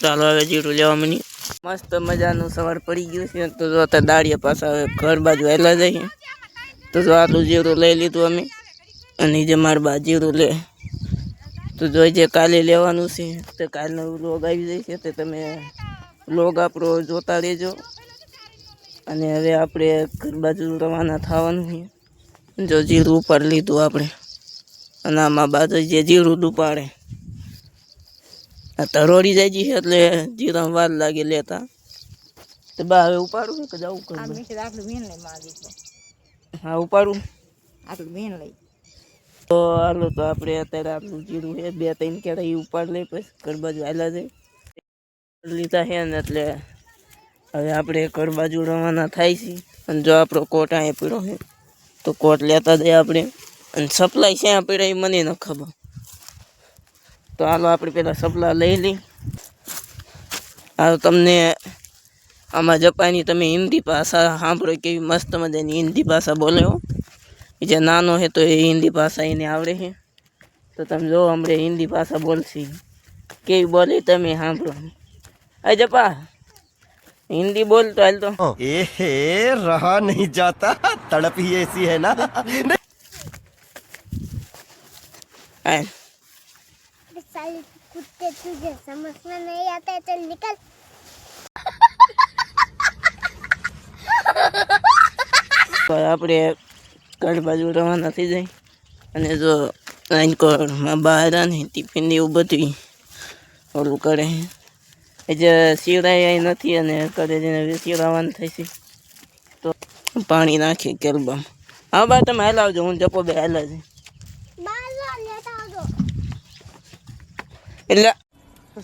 ચાલો હવે જીરું લેવા મની મસ્ત મજાનું સવાર પડી ગયું છે. તો જો અત્યારે દાળિયા પાછા હવે ઘર બાજુ વહેલા જઈએ. તો જો આટલું જીરું લઈ લીધું અમે. અને જે મારા બા જીરું લે. તો જોઈ જે કાલે લેવાનું છે, તો કાલનો લોગ આવી જાય છે. તો તમે લોગ આપણો જોતા રહેજો. અને હવે આપણે ઘર બાજુ રવાના થવાનું છે. જો જીરું ઉપર લીધું આપણે. અને આમાં બાજુ જે જીરું ઉપાડે આ તરોડી જાય છે એટલે જીરા વાર લાગે લેતા તો બા હવે ઉપાડું કે જવું કરું આટલું છે આટલું મેન લઈ મારા દીકરો હા ઉપાડું આટલું મેન લઈ તો હાલો તો આપણે અત્યારે આટલું જીરું છે બે ત્રણ કેળા એ ઉપાડ લઈ પછી ઘર બાજુ આવેલા જાય લીધા છે ને એટલે હવે આપણે ઘર બાજુ રવાના થાય છે અને જો આપણો કોટ અહીંયા પીળો છે તો કોટ લેતા જઈએ આપણે અને સપ્લાય ક્યાં પીડા એ મને ન ખબર તો હાલો આપણે પેલા સપ્લા લઈ લઈ હાલો તમને આમાં જપાની તમે હિન્દી ભાષા સાંભળો કેવી મસ્ત મજાની હિન્દી ભાષા બોલે હો એ જે નાનો છે તો એ હિન્દી ભાષા એને આવડે છે તો તમે જો હમણાં હિન્દી ભાષા બોલશી કેવી બોલે તમે સાંભળો અ જપા હિન્દી બોલ તો હાલ તો ए रहा नहीं जाता तड़प ही ऐसी है ना હાલ साले कुत्ते तुझे समझ में नहीं आता है तो निकल તો આપણે ઘર બાજુ રવાના થઈ જાય અને જો રાઈનકોટમાં બહાર ને ટિફિન ને એવું બધું ઓલું કરે છે એ જે સિરાય નથી અને કરે જેને સિરાવાનું થાય છે તો પાણી નાખી કેલબામ હા બા તમે હાલ આવજો હું જપો બે હાલ જ बाल लेता दो એટલે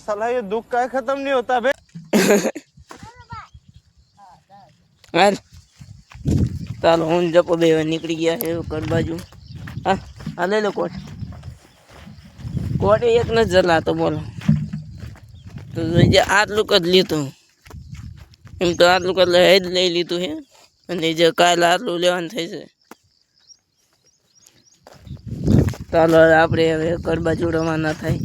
સલાહ એ દુઃખ કાંઈ ખતમ નહીં હોતા બે હાલ. ચાલો હું જપો બે નીકળી ગયા છે કર બાજુ. હા હા લઈ લો કોટ. કોટ એક નજર લાતો બોલો. તો જે આટલું કદ લીધું. એમ તો આટલું કદ લઈ જ લઈ લીધું હે. અને જે કાલે આટલું લેવાનું થશે ચાલો આપણે હવે કર બાજુ રવાના થાય.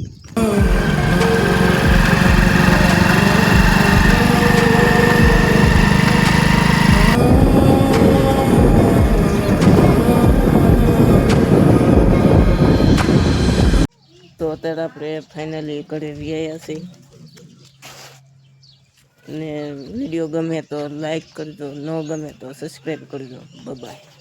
તો અત્યારે આપણે ફાઇનલી ઘરે વ્યાયા છીએ ને વિડીયો ગમે તો લાઈક કરજો ન ગમે તો સબસ્ક્રાઈબ કરજો બાય